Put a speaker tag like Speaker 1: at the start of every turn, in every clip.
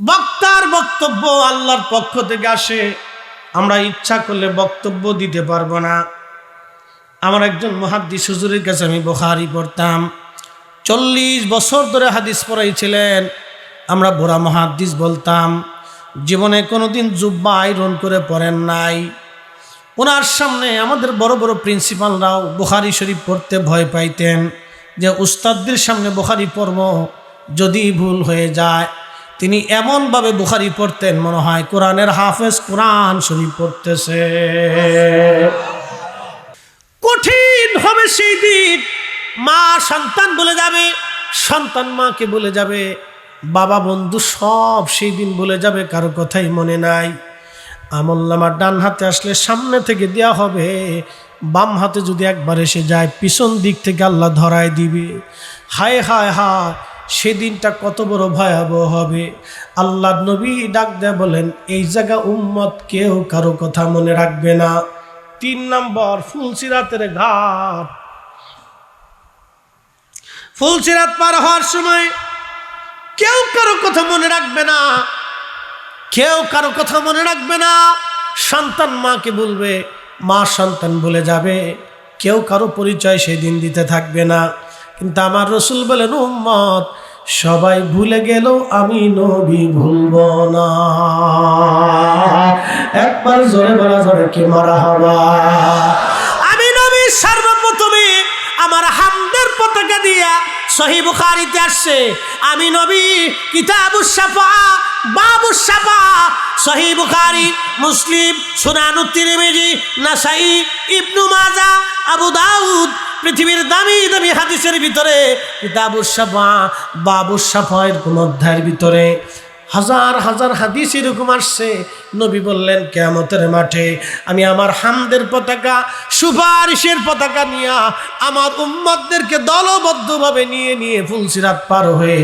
Speaker 1: বক্তার বক্তব্য আল্লাহর পক্ষ থেকে আসে। আমরা ইচ্ছা করলে বক্তব্য দিতে পারব না। আমার একজন মহাদ্দিস হুজুরের কাছে আমি বখারি পড়তাম। চল্লিশ বছর ধরে হাদিস পড়াইছিলেন। আমরা বোরা মহাদ্দিস বলতাম, জীবনে কোনোদিন জুব্বা আয়রন করে পড়েন নাই। ওনার সামনে আমাদের বড় বড় প্রিন্সিপালরাও বুখারি শরীফ পড়তে ভয় পাইতেন যে, উস্তাদদের সামনে বুখারি পড়ব, যদি ভুল হয়ে যায়। তিনি এমনভাবে বুখারি পড়তেন, মনে হয় কোরআনের হাফেজ কোরআন শরীফ পড়তেছে। কঠিন হবে সেই দিন। মা সন্তান বলে যাবে, সন্তান মাকে বলে যাবে, বাবা বন্ধু সব সেই দিন বলে যাবে, কারও কথাই মনে নাই। আমল আমল্লামার ডান হাতে আসলে সামনে থেকে দেয়া হবে, বাম হাতে যদি একবার এসে যায়, পিছন দিক থেকে আল্লাহ ধরায় দিবে। হায় হায় হায় সেদিনটা কত বড় ভয়াবহ হবে। আল্লাহ নবী ডাক দেয় বলেন, এই জায়গা উম্মত কেউ কারও কথা মনে রাখবে না। তিন নম্বর, ফুলসিরাতের ঘাট। ফুলসিরাত পার হওয়ার সময় কেউ কারও কথা মনে রাখবে না। কেউ কারও কথা মনে রাখবে না। সন্তান মাকে বলবে, মা সন্তান বলে যাবে। কেউ কারও পরিচয় সেদিন দিতে থাকবে না। কিন্তু আমার রসুল বলেন, উম্মত সবাই ভুলে গেল, আমি নবী ভুলব না। একবার জোরে বলা যাবে কি মারা হবা? আমি নবী সর্বপ্রথমে আমার হামদের পতাকা দিয়া সহি বুখারিতে আসছে, আমি নবী, কিতাবুস সাফা বাবুস সাফা সহি বুখারি, মুসলিম, সুনানু তিরমিজি নাসাই, ইবনু মাজা, আবু দাউদ পৃথিবীর দামি দামি হাদিসের ভিতরে কিতাবুস সাফা বাবুস সাফা এরকম অধ্যায়ের ভিতরে হাজার হাজার হাদিস এরকম আসছে। নবী বললেন কেমতের মাঠে আমি আমার হামদের পতাকা, সুপারিশের পতাকা নিয়ে আমার উম্মতদেরকে দলবদ্ধভাবে নিয়ে নিয়ে ফুলসিরাত পার হয়ে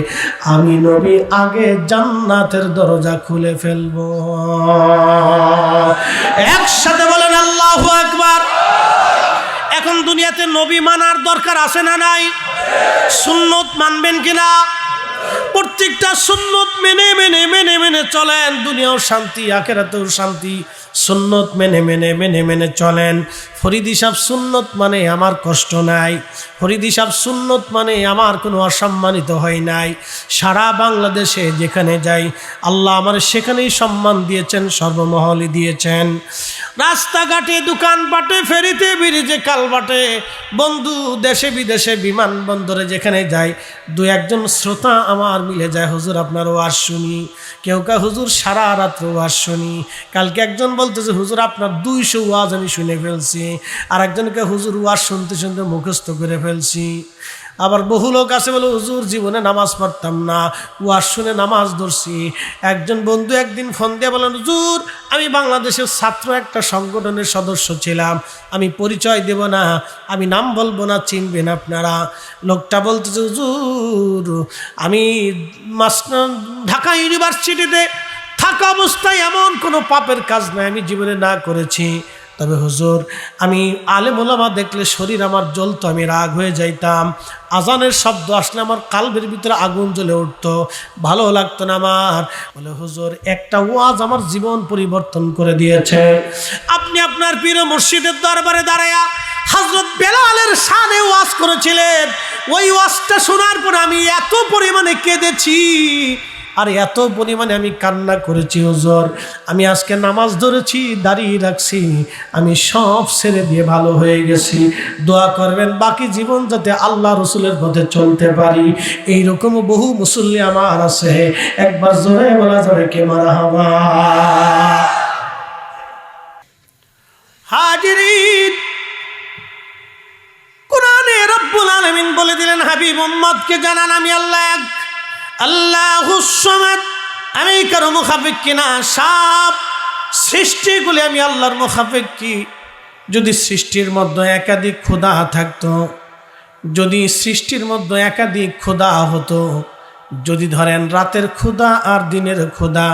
Speaker 1: আমি নবী আগে জান্নাতের দরজা খুলে ফেলব। একসাথে বলেন, আল্লাহ দুনিয়াতে নবী মানার দরকার আছে না নাই? সুন্নত মানবেন কিনা? প্রত্যেকটা সুন্নত মেনে মেনে মেনে মেনে চলেন। দুনিয়াও শান্তি, আখেরাতেও শান্তি। সুন্নত মেনে মেনে মেনে মেনে চলেন। ফরিদি সাহ সুন্নত মানে আমার কষ্ট নাই। ফরিদি সাহ সুন্নত মানে আমার কোনো অসম্মানিত হয় নাই। সারা বাংলাদেশে যেখানে যাই, আল্লাহ আমার সেখানেই সম্মান দিয়েছেন, সর্বমহলে দিয়েছেন। রাস্তাঘাটে, দোকানপাটে, ফেরিতে, ব্রিজে, কালবাটে, বন্ধু দেশে বিদেশে বিমানবন্দরে যেখানে যাই, দু একজন শ্রোতা আমার মিলে যায়, হুজুর আপনার ওয়াজ শুনি। কেউ কা হুজুর, সারা রাত্র ওয়াজ শুনি। কালকে একজন বলতেছে, হুজুর, আপনার দুইশো ওয়াজ আমি শুনে ফেলছি। আর একজনকে হুজুর ওয়াজ শুনতে শুনতে মুখস্থ করে ফেলছি। আবার বহু লোক আছে বলে, হুজুর, জীবনে নামাজ পড়তাম না, ওয়াজ শুনে নামাজ ধরছি। একজন বন্ধু একদিন ফোন দিয়ে বলেন হুজুর, আমি বাংলাদেশের ছাত্র একটা সংগঠনের সদস্য ছিলাম। আমি পরিচয় দেব না, আমি নাম বলব না, চিনবেন আপনারা। লোকটা বলতেছে, হুজুর, আমি মাস, ঢাকা ইউনিভার্সিটিতে থাকা অবস্থায় এমন কোনো পাপের কাজ নাই আমি জীবনে না করেছি। তবে হুজুর, আমি আলেমোলামা দেখলে শরীর আমার জ্বলতো, আমি রাগ হয়ে যাইতাম। আজানের শব্দ আসলে আমার কালবের ভিতরে আগুন জ্বলে উঠতো। ভালো লাগতো না আমার। বলে, হুজুর, একটা ওয়াজ আমার জীবন পরিবর্তন করে দিয়েছে। আপনি আপনার প্রিয় মসজিদের দরবারে দাঁড়ায়া হজরত বেলালের সানে ওয়াজ করেছিলেন। ওই ওয়াজটা শোনার পর আমি এত পরিমাণে কেঁদেছি। আর এত পরিমাণে আমি কান্না করেছি, হুজুর। আমি আজকে নামাজ ধরেছি দাঁড়িয়ে রাখছি, আমি সব ছেড়ে দিয়ে ভালো হয়ে গেছি। দোয়া করবেন, বাকি জীবন যাতে আল্লাহ রসুলের পথে চলতে পারি। এইরকম বহু মুসল্লি আমার আছে। একবার জোরে বলা যাবে কে মারা হবা। হাজিরিন কোরআনে রব্বুল আলামিন বলে দিলেন, হাবিব উম্মদকে জানান, আমি আল্লাহ এক আল্লাহ আমি কারও মুখাফিক কিনা সব সৃষ্টিগুলি আমি আল্লাহর মুখাফিক কি যদি সৃষ্টির মধ্যে একাধিক ক্ষুদা থাকতো, যদি সৃষ্টির মধ্যে একাধিক ক্ষুদা হতো, যদি ধরেন রাতের ক্ষুদা আর দিনের ক্ষুদা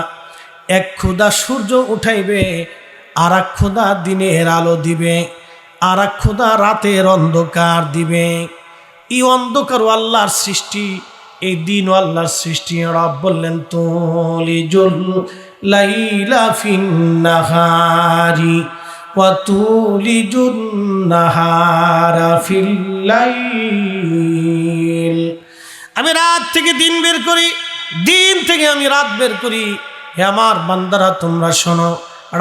Speaker 1: এক ক্ষুদা সূর্য উঠাইবে আর এক ক্ষুদা দিনের আলো দিবে আর এক ক্ষুদা রাতের অন্ধকার দিবে। এই অন্ধকার আল্লাহর সৃষ্টি। এই দিন আল্লাহর সৃষ্টি রব বললেন, তুলিজুল লাইলা ফিন্নাহারি ওয়া তুলিজুন নাহারা ফিল আমি রাত থেকে দিন বের করি, দিন থেকে আমি রাত বের করি। হে আমার বান্দারা, তোমরা শোনো,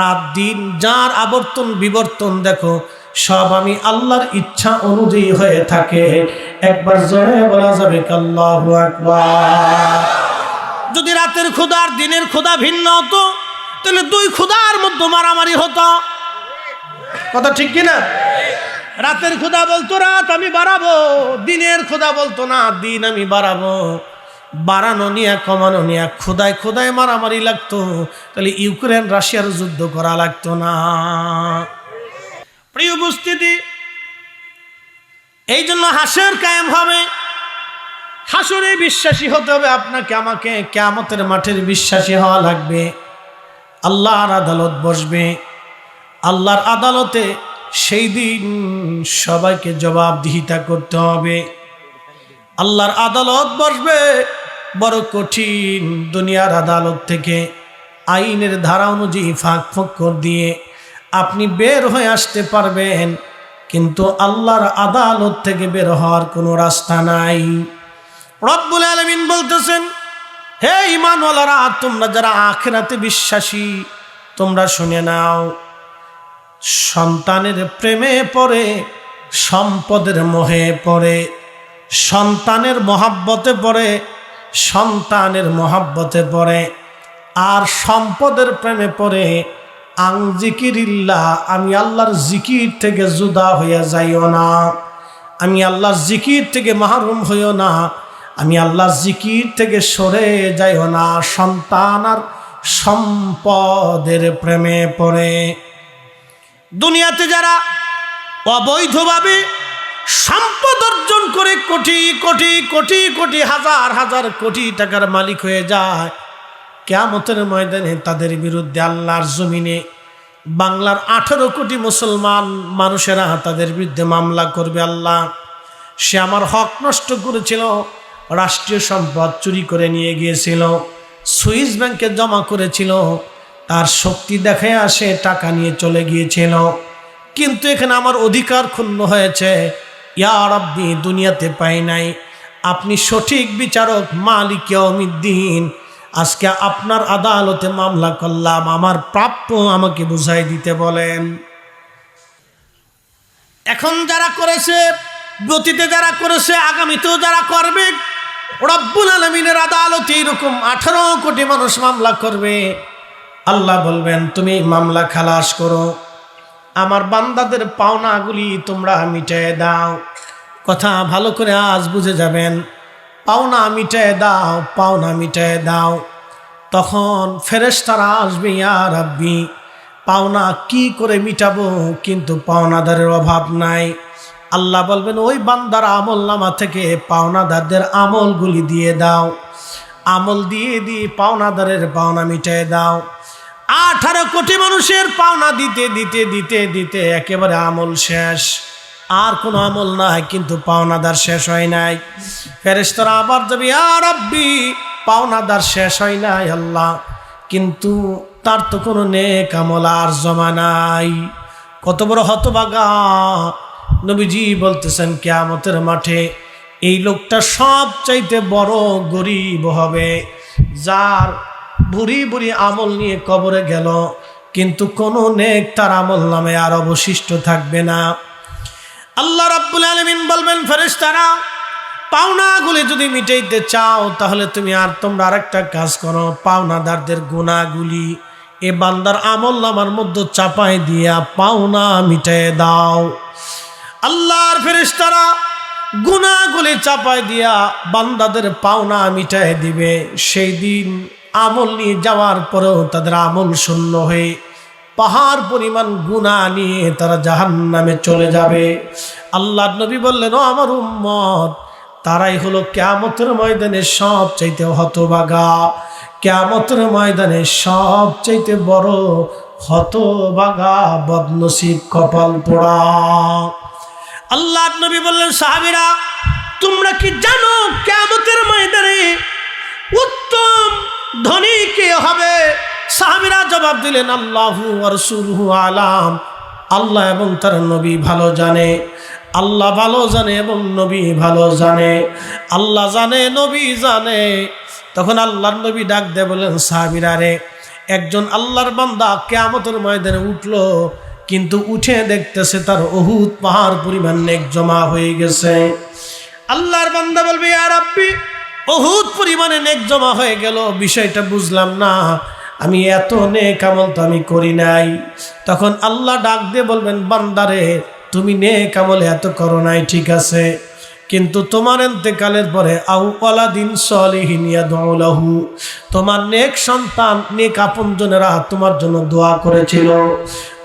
Speaker 1: রাত দিন যার আবর্তন বিবর্তন দেখো সব আমি আল্লাহর ইচ্ছা অনুযায়ী হয়ে থাকে। একবার জোরে বলা যাবে কাল্লাহু যদি রাতের ক্ষুদা আর দিনের ক্ষুদা ভিন্ন হতো, তাহলে দুই ক্ষুদার মধ্যে মারামারি হতো। কথা ঠিক কিনা রাতের খোদা বলতো, রাত আমি বাড়াবো। দিনের খোদা বলতো, না, দিন আমি বাড়াবো। বাড়ানো নিয়ে, কমানো নিয়ে খোদায় খোদায় মারামারি লাগতো। তাহলে ইউক্রেন, রাশিয়ার যুদ্ধ করা লাগতো না। প্রিয় উপস্থিতি এই জন্য হাসের কায়েম হবে। হাসরে বিশ্বাসী হতে হবে, আপনাকে আমাকে কেয়ামতের মাঠের বিশ্বাসী হওয়া লাগবে। আল্লাহর আদালত বসবে। আল্লাহর আদালতে সেই দিন সবাইকে জবাবদিহিতা করতে হবে। আল্লাহর আদালত বসবে বড় কঠিন দুনিয়ার আদালত থেকে। আইনের ধারা অনুযায়ী ফাঁক ফক্কর দিয়ে আপনি বের হয়ে আসতে পারবেন, কিন্তু আল্লাহর আদালত থেকে বের হওয়ার কোনো রাস্তা নাই। রব্বুল আলমিন বলতেছেন, হে ইমানওয়ালারা তোমরা যারা আখেরাতে বিশ্বাসী, তোমরা শুনে নাও, সন্তানের প্রেমে পড়ে, সম্পদের মোহে পড়ে, সন্তানের মহাব্বতে পড়ে, সন্তানের মহাব্বতে পড়ে, আর সম্পদের প্রেমে পড়ে আং জিকিরিল্লা আমি আল্লাহর জিকির থেকে জুদা হইয়া যাইও না। আমি আল্লাহর জিকির থেকে মাহরুম হইও না। আমি আল্লাহর জিকির থেকে সরে যাইও না। সন্তান আর সম্পদের প্রেমে পড়ে। দুনিয়াতে যারা অবৈধভাবে সম্পদ অর্জন করে কোটি কোটি কোটি কোটি, হাজার হাজার কোটি টাকার মালিক হয়ে যায় কেয়ামতের ময়দানে তাদের বিরুদ্ধে আল্লাহর জমিনে বাংলার আঠারো কোটি মুসলমান মানুষেরা তাদের বিরুদ্ধে মামলা করবে আল্লাহ। সে আমার হক নষ্ট করেছিল, রাষ্ট্রীয় সম্পদ চুরি করে নিয়ে গিয়েছিল, সুইস ব্যাংকে জমা করেছিল, তার শক্তি দেখে আসে টাকা নিয়ে চলে গিয়েছিল। কিন্তু এখানে আমার অধিকার ক্ষুণ্ণ হয়েছে। ইয়া রব্বি, দুনিয়াতে পাই নাই। আপনি সঠিক বিচারক, মালিক অমিদ্দিন আজকে আপনার আদালতে মামলা করলাম, আমার প্রাপ্য আমাকে বুঝাই দিতে বলেন। এখন যারা করেছে গতিতে যারা করেছে, আগামীতেও যারা করবে, রব্বুল আলমিনের আদালতে এরকম আঠারো কোটি মানুষ মামলা করবে। আল্লাহ বলবেন, তুমি মামলা খালাস করো। আমার বান্দাদের পাওনাগুলি তোমরা মিটায় দাও। কথা ভালো করে আজ বুঝে যাবেন। পাওনা মিটায় দাও পাওনা মিটায় দাও। তখন ফেরেশতারা আসবে আর রাব্বি পাওনা কি করে মিটাবো, কিন্তু পাওনাদারের অভাব নাই। আল্লাহ বলবেন, ওই বান্দার আমল নামা থেকে পাওনাদারদের আমলগুলি দিয়ে দাও। আমল দিয়ে দিয়ে পাওনাদারের পাওনা মিটায় দাও। আঠারো কোটি মানুষের পাওনা দিতে দিতে দিতে দিতে একেবারে আমল শেষ। আর কোনো আমল নাই, কিন্তু পাওনাদার শেষ হয় নাই। ফেরেশতারা আবার যাবি আর রব্বি, পাওনাদার শেষ হয় নাই, আল্লাহ। কিন্তু তার তো কোনো নেক আমল আর জমা নাই। কত বড় হতবাগা নবীজি বলতেছেন, কেয়ামতের মাঠে এই লোকটা সব চাইতে বড় গরিব হবে। যার বুড়ি বুড়ি আমল নিয়ে কবরে গেল, কিন্তু কোনো নেক তার আমল নামে আর অবশিষ্ট থাকবে না। আল্লাহ রাব্বুল আলমিন বলবেন, ফেরেশতারা, পাওনাগুলি যদি মিটাইতে চাও, তাহলে তুমি আর তোমরা আরেকটা কাজ করো। পাওনাদারদের গুণাগুলি এ বান্দার আমল নামার মধ্যে চাপাই দিয়া পাওনা মিটাই দাও। আল্লাহর ফেরেশতারা গুণাগুলি চাপাই দিয়া বান্দাদের পাওনা মিটাই দিবে। সেই দিন আমল নিয়ে যাওয়ার পরেও তাদের আমল শূন্য হয়ে পাহাড় পরিমাণ গুণা নিয়ে তারা জাহান নামে চলে যাবে। আল্লাহ নবী বললেন, ও আমার উম্মত, তারাই হলো কেয়ামতের ময়দানে সব চাইতে হতবাগা। কেয়ামতের ময়দানে সব চাইতে বড় হতবাগা, বদনসিব কপাল পোড়া। আল্লাহ নবী বললেন, সাহাবিরা, তোমরা কি জানো কেমতের ময়দানে জবাব দিলেন, আল্লাহু আলাম। আল্লাহ এবং তার নবী ভালো জানে। আল্লাহ ভালো জানে এবং নবী ভালো জানে। আল্লাহ জানে, নবী জানে। তখন আল্লাহর নবী ডাক দে বলেন সাহাবিরা রে, একজন আল্লাহর বান্দা কেয়ামতের ময়দানে উঠল, কিন্তু উঠে দেখতেছে তার অহুত পাহাড় পরিমাণ নেক জমা হয়ে গেছে। আল্লাহর বান্দা বলবে আর আব্বি বহুত পরিমাণে নেক জমা হয়ে গেল, বিষয়টা বুঝলাম না। আমি এত নেক আমল তো আমি করি নাই। তখন আল্লাহ ডাক দিয়ে বলবেন, বান্দারে, তুমি নেক আমলে এত করো নাই, ঠিক আছে। কিন্তু তোমার এতেকালের পরে আউ দিন সলিহিনিয়া দৌলাহু তোমার নেক সন্তান, নেক আপনজনেরা তোমার জন্য দোয়া করেছিল।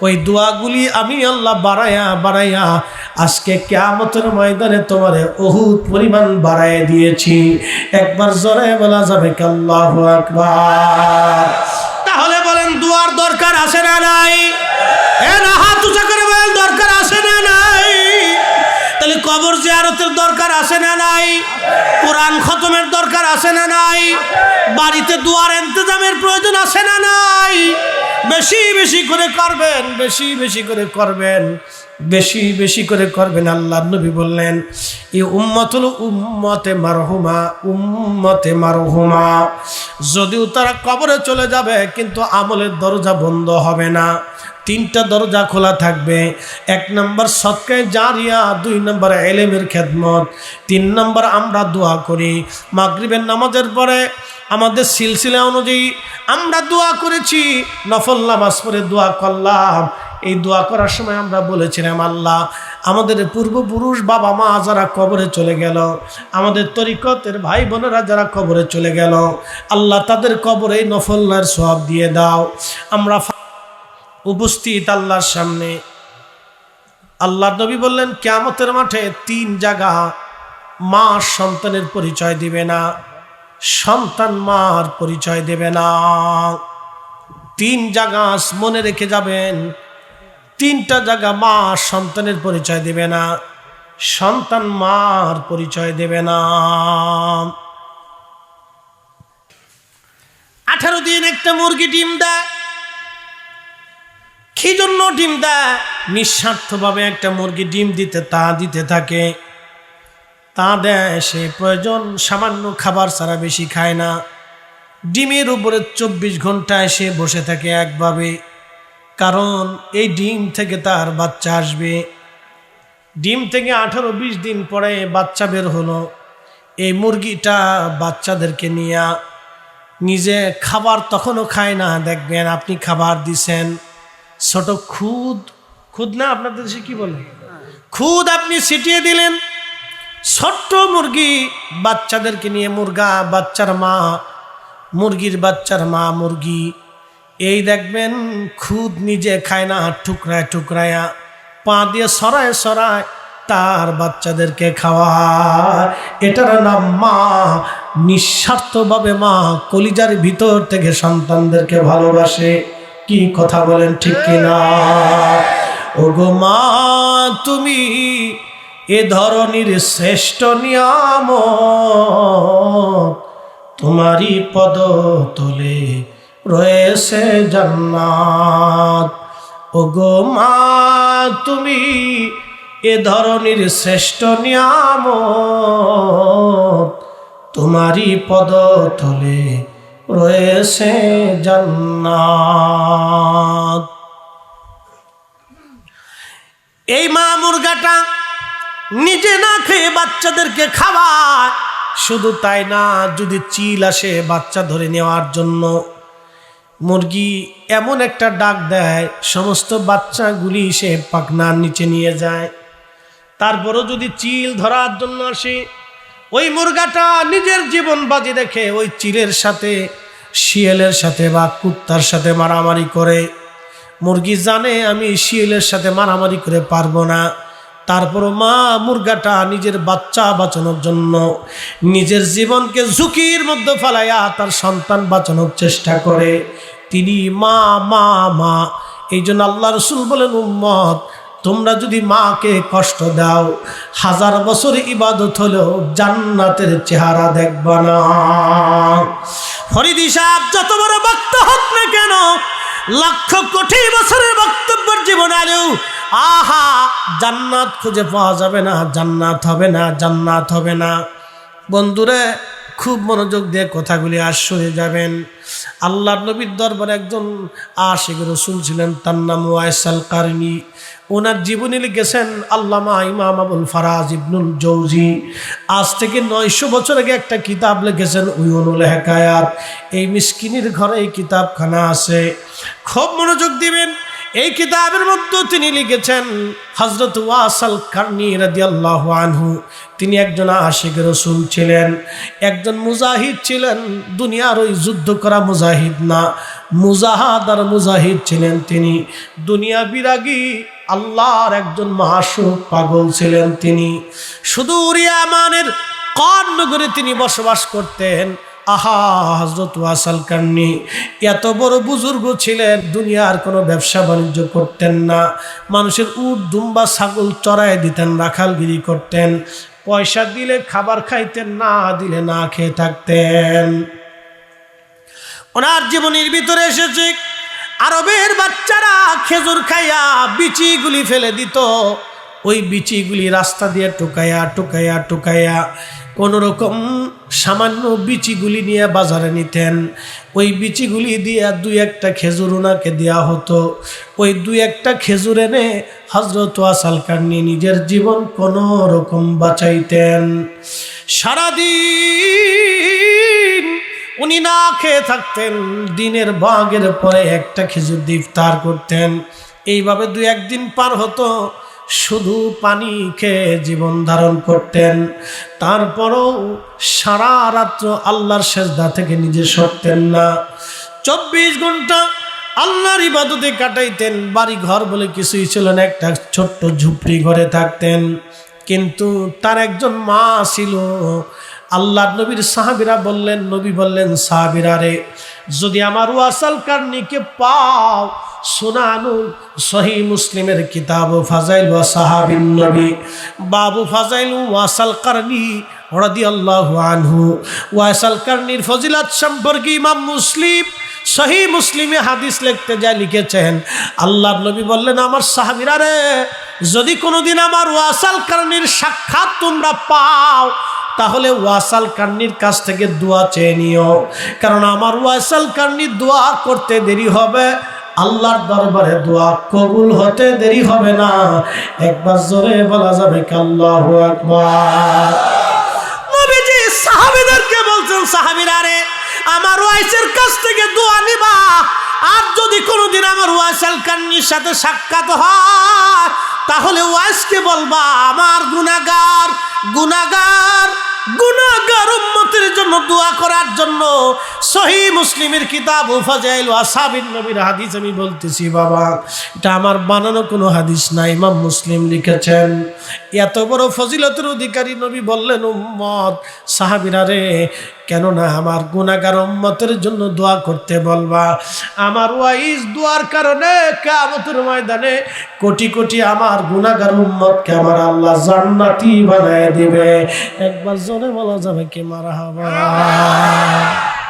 Speaker 1: ওই দোয়াগুলি আমি আল্লাহ বাড়াইয়া বাড়াইয়া আজকে কেয়ামতের ময়দানে তোমারে অহুত পরিমাণ বাড়াইয়া দিয়েছি। একবার জোরে বলা যাবে কাল্লাহ আকবার। কবর জিয়ারতের দরকার আছে না নাই? কোরআন খতমের দরকার আছে না নাই? বাড়িতে দুয়ার ইন্তজামের প্রয়োজন আছে না নাই? বেশি বেশি করে করবেন, বেশি বেশি করে করবেন, বেশি বেশি করে করবেন আল্লাহ নবী বললেন এই উম্মত হলো উম্মতে মারহুমা উম্মতে মারহুমা। যদিও তারা কবরে চলে যাবে, কিন্তু আমলের দরজা বন্ধ হবে না। তিনটা দরজা খোলা থাকবে। এক নম্বর সৎকায় জারিয়া, দুই নম্বর এলেমের খেদমত, তিন নম্বর আমরা দোয়া করি। মাগরিবের নামাজের পরে আমাদের সিলসিলা অনুযায়ী আমরা দোয়া করেছি, নফল নামাজ পরে দোয়া করলাম। এই দোয়া করার সময় আমরা বলেছিলাম, আল্লাহ, আমাদের পূর্বপুরুষ বাবা মা যারা কবরে চলে গেল, আমাদের তরিকতের ভাই বোনেরা যারা কবরে চলে গেল, আল্লাহ তাদের কবরে নফল্লার সব দিয়ে দাও। আমরা উপস্থিত আল্লাহর সামনে। আল্লাহ নবী বললেন, কেয়ামতের মাঠে তিন জায়গা মা সন্তানের পরিচয় দিবে না, সন্তান মার পরিচয় দেবে না। তিন জায়গা মনে রেখে যাবেন, তিনটা জায়গা মা সন্তানের পরিচয় দেবে না, সন্তান মার পরিচয় দেবে না। আঠারো দিন একটা মুরগি ডিম দেয় কি জন্য ডিম দেয়? নিঃস্বার্থভাবে একটা মুরগি ডিম দিতে তা দিতে থাকে। তা দেয় সে প্রয়োজন, সামান্য খাবার ছাড়া বেশি খায় না। ডিমের উপরে চব্বিশ ঘণ্টা এসে বসে থাকে একভাবে, কারণ এই ডিম থেকে তার বাচ্চা আসবে। ডিম থেকে আঠারো বিশ দিন পরে বাচ্চা বের হলো। এই মুরগিটা বাচ্চাদেরকে নিয়ে, নিজে খাবার তখনও খায় না। দেখবেন আপনি খাবার দিছেন ছোট খুদ খুদ না আপনাদের দেশে কি বলে? খুদ আপনি ছিটিয়ে দিলেন ছোট্ট মুরগি বাচ্চাদেরকে নিয়ে মুরগা বাচ্চার মা মুরগির বাচ্চার মা মুরগি। এই দেখবেন খুদ নিজে খায় না টুকরায় টুকরায়া পা দিয়ে সরায় সরায় তার বাচ্চাদেরকে খাওয়া এটার নাম মা নিঃস্বার্থভাবে মা কলিজার ভিতর থেকে সন্তানদেরকে ভালোবাসে। কি কথা বলেন ঠিক কিনা? ও গো মা, তুমি এ ধরনের শ্রেষ্ঠ নিয়াম তোমারই পদ তোলে রয়েছে জান্নাত। গো মা, তুমি এ ধরনের শ্রেষ্ঠ নিয়াম তোমারই পদ তোলে রয়েছে জান্নাত। এই মা মুরগাটা নিজে না খেয়ে বাচ্চাদেরকে খাওয়ায়, শুধু তাই না যদি চিল আসে বাচ্চা ধরে নেওয়ার জন্য। মুরগি এমন একটা ডাক দেয়, সমস্ত বাচ্চাগুলি সে পাকনার নিচে নিয়ে যায়। তারপরও যদি চিল ধরার জন্য আসে ওই মুরগাটা নিজের জীবন বাজি দেখে ওই চিলের সাথে, শিয়ালের সাথে বা কুত্তার সাথে মারামারি করে। মুরগি জানে আমি শিয়ালের সাথে মারামারি করে পারব না। তারপরও মা মুরগাটা নিজের বাচ্চা বাঁচানোর জন্য নিজের জীবনকে ঝুঁকির মধ্যে ফেলাইয়া তার সন্তান বাঁচানোর চেষ্টা করে। তিনি মা মা মা। এই জন্য আল্লাহ রসুল বলেন, উম্মত তোমরা যদি মাকে কষ্ট দাও, হাজার বছর ইবাদত হলেও জান্নাতের চেহারা দেখবা না। ফরিদি সাহেব, যত বড় বক্ত হোক না কেন, লক্ষ কোটি বছরের বক্তব্যের জীবন আলেও, আহা, জান্নাত খুঁজে পাওয়া যাবে না, জান্নাত হবে না, জান্নাত হবে না। বন্ধুরে, খুব মনোযোগ দিয়ে কথাগুলি শুনে যাবেন। আল্লাহ নবীর দরবারে একজন আশিক রসুল ছিলেন, তার নাম ওয়াইসাল কারণী ওনার জীবনী লিখেছেন আল্লামা ইমাম আবুল ফারাজ ইবনুল জৌজি। আজ থেকে নয়শো বছর আগে একটা কিতাব লিখেছেন উইনুল হেকায়াত। এই মিসকিনের ঘরে এই কিতাবখানা আছে। খুব মনোযোগ দিবেন। এই কিতাবের মধ্যে তিনি লিখেছেন হজরত ওয়াসাল কার্নি রাদিয়াল্লাহ আনহু। তিনি একজন আশিক রসুল ছিলেন। একজন মুজাহিদ ছিলেন। দুনিয়ার ওই যুদ্ধ করা মুজাহিদ না। মুজাহাদ আর মুজাহিদ ছিলেন তিনি। দুনিয়া বিরাগী আল্লাহর একজন মহাসুখ পাগল ছিলেন তিনি। শুধু উরিয়ামানের কর নগরে তিনি বসবাস করতেন। আহা হজরত ওয়াসাল কান্নি, এত বড় বুজুর্গ ছিলেন, দুনিয়ার কোনো ব্যবসা বাণিজ্য করতেন না। মানুষের উট, দুম্বা, ছাগল চড়ায় দিতেন, রাখালগিরি করতেন। পয়সা দিলে খাবার খাইতেন, না দিলে না খেয়ে থাকতেন। ওনার জীবনের ভিতরে এসেছে আরবের বাচ্চারা খেজুর খাইয়া বিচিগুলি ফেলে দিত। ওই বিচিগুলি রাস্তা দিয়ে টোকাইয়া টোকাইয়া কোনো রকম সামান্য বিচিগুলি নিয়ে বাজারে নিতেন। ওই বিচিগুলি দিয়ে দুই একটা খেজুর ওনাকে দেওয়া হতো। ওই দুই একটা খেজুর এনে হজরত ওয়াসাল নিয়ে নিজের জীবন কোনো রকম বাঁচাইতেন। সারাদিন উনি না খেয়ে থাকতেন, দিনের বাঘের পরে একটা খেজুর দিয়ে ইফতার করতেন। এইভাবে দু একদিন পার হতো, শুধু পানি খেয়ে জীবন ধারণ করতেন। তারপরও সারা রাত্র আল্লাহর সেজদা থেকে নিজে সরতেন না। চব্বিশ ঘণ্টা আল্লাহর ইবাদতে কাটাইতেন বাড়ি ঘর বলে কিছুই ছিল না, একটা ছোট্ট ঝুপড়ি ঘরে থাকতেন। কিন্তু তার একজন মা ছিল আল্লাহ নবীর সাহাবিরা বললেন, নবী বললেন, সাহাবিরা রে, যদি আমার ওয়াসাল কার্নিকে পাও সোনানুল সহি মুসলিমের কিতাব ফাজাইল ওয়া সাহাবিন নবী, বাবু ফাজাইল ওয়াসাল কার্নি রদি আল্লাহ আনহু, ওয়াসাল কার্নির ফজিলাত সম্পর্কে ইমাম মুসলিম সহি মুসলিমে হাদিস লিখতে যা লিখেছেন আল্লাহ নবী বললেন, আমার সাহাবিরা রে, যদি কোনোদিন আমার ওয়াসাল কার্নির সাক্ষাৎ তোমরা পাও তাহলে ওয়াসাল কান্নির কাছ থেকে দোয়া চেয়ে নিও। কারণ আমার ওয়াসাল কান্নির দোয়া করতে দেরি হবে, আল্লাহর দরবারে দোয়া কবুল হতে দেরি হবে না। একবার জোরে বলা যাবে কাল্লাহ আকবার। নবীজি সাহাবীদেরকে বলছেন, সাহাবীরা রে, আমার ওয়াইসের কাছ থেকে দোয়া নিবা। আর যদি কোনোদিন আমার ওয়াইসাল কান্নির সাথে সাক্ষাৎ হয়, তাহলে ওয়াইসকে বলবা, আমার গুনাগার জন্য দোয়া করার জন্য সহি মুসলিমের কিতাব ফাজাইল ওয়াসাবিন নবীর হাদিস আমি বলতেছি, বাবা, এটা আমার বানানো কোনো হাদিস না, ইমাম মুসলিম লিখেছেন। এত বড় ফজিলতের অধিকারী নবী বললেন, উম্মত, সাহাবিরা রে কেননা আমার গুণাগার উম্মতের জন্য দোয়া করতে বলবা। আমার ওয়াইজ দোয়ার কারণে কামতের ময়দানে কোটি কোটি আমার গুণাগার উম্মতকে আমার আল্লাহ জান্নাতি বানায় দিবে। একবার জোরে বলা যাবে কি মারা হবা